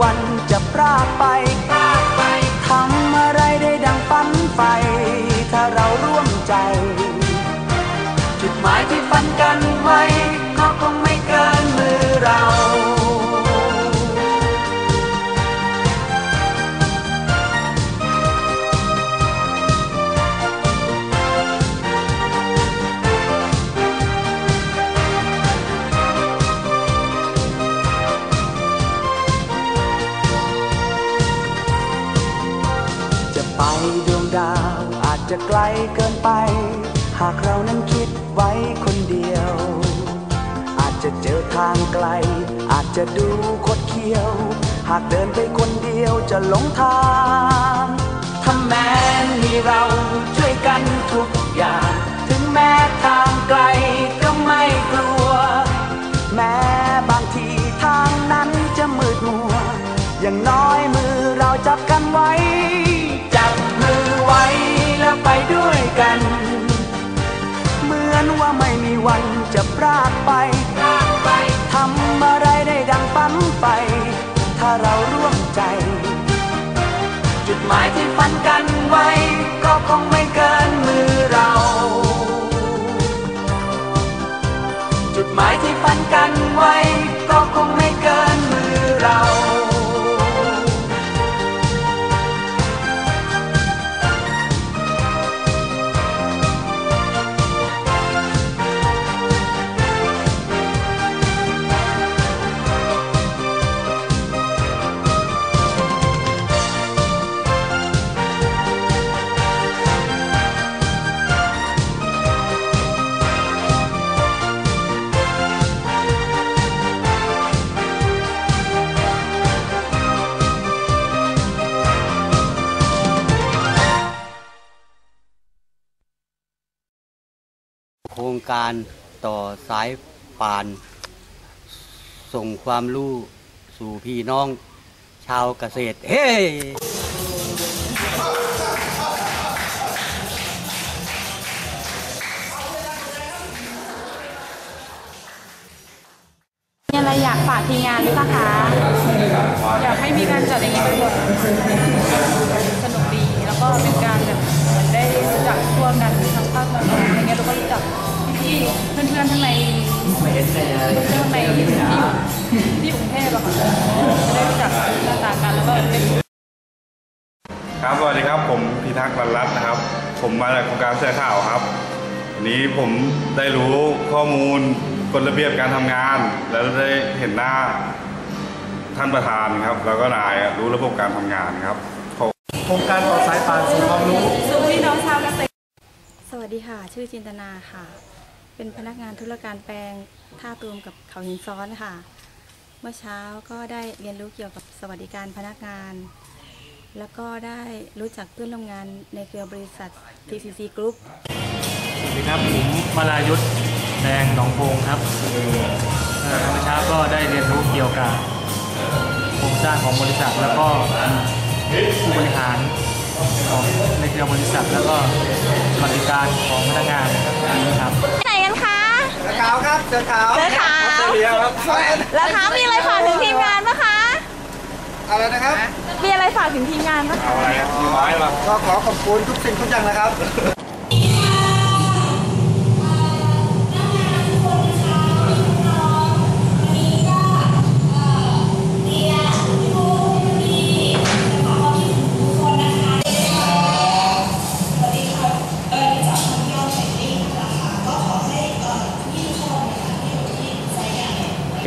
วันจะพรากไป ดวงดาวอาจจะไกลเกินไป หากเรานั้นคิดไว้คนเดียว อาจจะเจอทางไกล อาจจะดูคดเคี้ยว หากเดินไปคนเดียวจะหลงทางถ้าแม้มีเราช่วยกันทุกอย่าง ถึงแม้ทาง ไป ถ้าเราร่วมใจ จุดหมายที่ฝันกันไว้ ก็คงไม่เกินมือเรา จุดหมายที่ฝันกันไว้ ก็คงไม่เกินมือเรา การต่อสายป่าน ส่งความรู้สู่พี่น้องชาวเกษตร เฮ้ มีอะไรอยากฝากทีมงานหรือเปล่าคะอยากให้มีการจัดอย่างนี้บ่อยๆสนุกดี แล้วก็เป็นการแบบเหมือนได้รู้จักทั่วกันทั้งภาคตะวันออกอะไรเงี้ยแล้วก็รู้จัก พี่ๆเพื่อนๆทั้งในเพื่อนๆทั้งในที่อยู่ที่กรุงเทพอะค่ะจะได้รู้จักหน้าตากันแล้วก็ได้ครับสวัสดีครับผมพิทักษ์บรรลัตน์นะครับ ผมมาจากโครงการเสื้อข่าวครับวันนี้ผมได้รู้ข้อมูลกฎระเบียบการทำงาน แล้วได้เห็นหน้าท่านประธานครับ แล้วก็นายรู้ระบบการทำงานครับขอบโครงการต่อสายป่านสู่ความรู้สู่พี่น้องชาวเกษตรสวัสดีค่ะ ชื่อจินตนาค่ะ เป็นพนักงานธุรการแปลงท่าตูมกับเขาหินซ้อนค่ะ เมื่อเช้าก็ได้เรียนรู้เกี่ยวกับสวัสดิการพนักงาน แล้วก็ได้รู้จักเพื่อนร่วมงานในเครือบริษัท TCC Group สวัสดีครับผมมาลายุทธแดงหนองโพงครับเอ่อเมื่อเช้าก็ได้เรียนรู้เกี่ยวกับโครงสร้างของบริษัทแล้วก็ผู้บริหารของในเครือบริษัทแล้วก็สวัสดิการของพนักงานนะครับ อขาวครับเสือขาวเสือขาวออสเตรเลียครับแล้วคะมีอะไรฝากถึงทีมงานปะคะอะไรนะครับ มีอะไรฝากถึงทีมงานปะคะก็ขอขอบคุณทุกสิ่งทุกอย่างนะครับ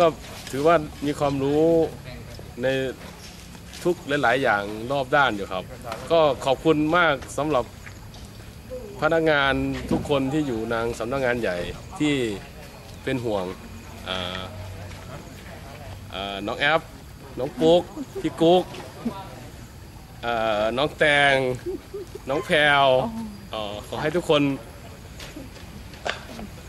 ก็ถือว่ามีความรู้ในทุกหลาย ๆ อย่างรอบด้านอยู่ครับ ก็ขอบคุณมากสำหรับพนักงานทุกคนที่อยู่นางสำนักงานใหญ่ที่เป็นห่วงน้องแอฟน้องปุ๊กพี่กุ๊กน้องแตง น้องแพร่ขอให้ทุกคน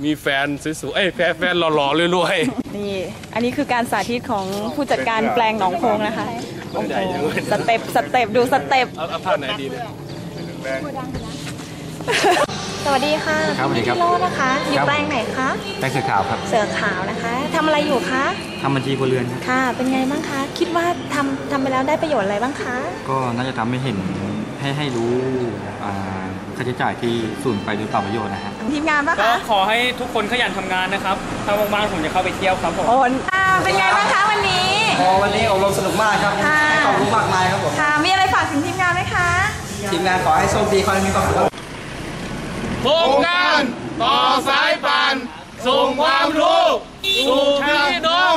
มีแฟนสวยๆเอ้ยแฟนแฟนหล่อๆรวยๆนี่ อันนี้คือการสาธิตของผู้จัดการแปลงหนองโพงนะคะ โอ้โห สเต็ป สเต็ป ดูสเต็ปเอาเอาท่าไหนดีเนี่ยสวัสดีค่ะครับสวัสดีครับพี่โลนะคะ อยู่ครับ แปลงไหนคะแป้งเสือขาวครับเสือขาวนะคะทำอะไรอยู่คะ ทำบัญชีครัวเรือนครับค่ะ เป็นไงบ้างคะ คิดว่าทำทำไปแล้วได้ประโยชน์อะไรบ้างคะ ก็น่าจะทำให้เห็นให้ให้รู้อ่า ค่าใช้จ่ายที่สูญไปหรือเปล่าประโยชน์นะฮะทีมงานปะก็คะขอให้ทุกคนขยันทำงานนะครับถ้าว่างๆผมจะเข้าไปเที่ยวครับผม โอนอ่าเป็นไงบ้างคะวันนี้วันนี้อบรมสนุกมากครับค่ะ ให้ความรู้มากมายครับผม ค่ะมีอะไรฝากถึงทีมงานไหมคะ ทีมงานขอให้โชคดีขอให้มีความสุขครับ โครงการต่อสายป่านส่งความรู้สู่พี่น้อง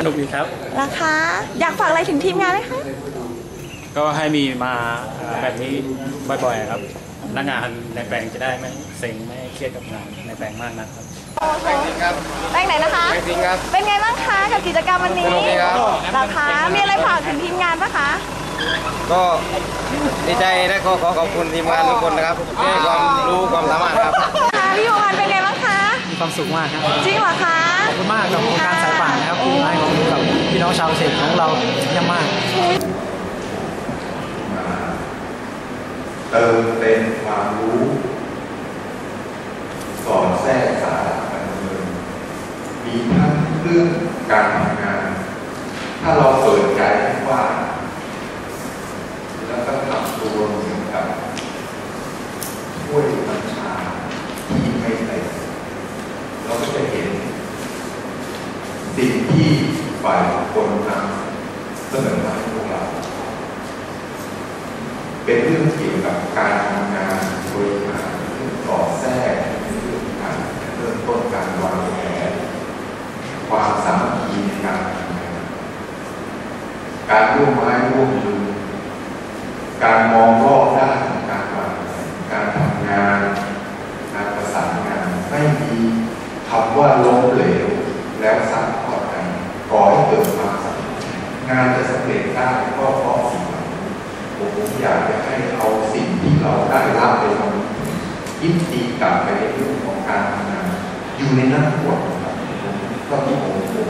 สนุกดีครับราคาอยากฝากอะไรถึงทีมงานไหมคะ ก็ให้มีมาแบบนี้บ่อยๆครับพนักงานในแปลงจะได้ไม่เซ็งไม่เครียดกับงานในแปลงมากนะครับแป้งไหนนะคะจริงครับ เป็นไงบ้างคะกับกิจกรรมวันนี้สนุกดีครับราคามีอะไรฝากถึงทีมงานปะคะก็ดีใจและขอขอขอบคุณทีมงานทุกคนนะครับที่ให้ความรู้ความสามารถครับค่ะพี่ยูวันเป็นไงบ้าง คะมีความสุขมากครับจริงเหรอคะขอบคุณมากกับโครงการสายป่านนะครับที่ให้ความรู้กับพี่น้องชาวเกษตรของเราเยี่ยมมากเติมเต็มความรู้สอนแทรกสาระการเมืองมีทั้งเรื่องการทำงาน ถ้าเราเปิดใจให้กว่างแล้วก็ทำตัวเหมือนกับช่วยบัญชาที่ไม่เต็มเราก็จะเห็น สิ่งที่ ฝ่ายคคนำเสนอมาให้พวกเรา เป็นเรื่องเกี่ยวกับการทำงานบริหารเรื่องก่อแทรกเรื่องการเริ่มต้นการวางแผนความสามัคคีในการทำงานการร่วมไม้ร่วมมือการมองรอบด้านของการวางแผนการทำงานการประสานงานไม่มีคำว่าล้มเหลวแล้วสั่ง เร็จได้ก็เพราะสิ่งเหล่านี้ผมอยากจะให้เอาสิ่งที่เราได้รับไปทำยินดีกลับไปในเรื่องของการทำงานอยู่ในนั้นหมดครับผมก็ที่ผมผม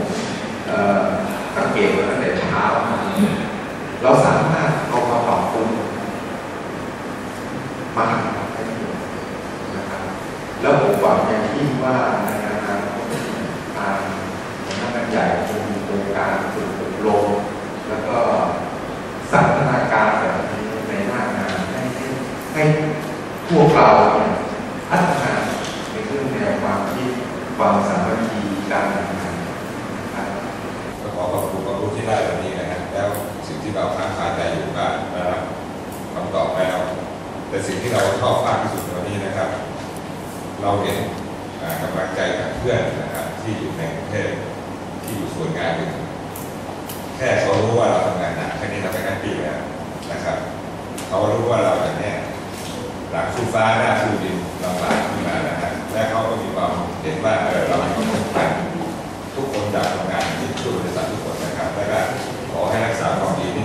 เราเห็นกำลังใจจากเพื่อนนะครับที่อยู่ในประเทศที่อยู่ส่วนงานอยู่แค่เขารู้ว่าเราทำงานหนักแค่นี้เราไปแค่ปีแล้วนะครับเขารู้ว่าเราแบบนี้หลังสู้ฟ้าหน้าสู้ดินลำบากขึ้นมานะฮะและเขาก็มีความเห็นว่าเออเราต้องคนสำคัทุกคนจากทำงานที่ช่วยบริษัททุกคนนะครับและก็ขอให้รักษาความดีนี้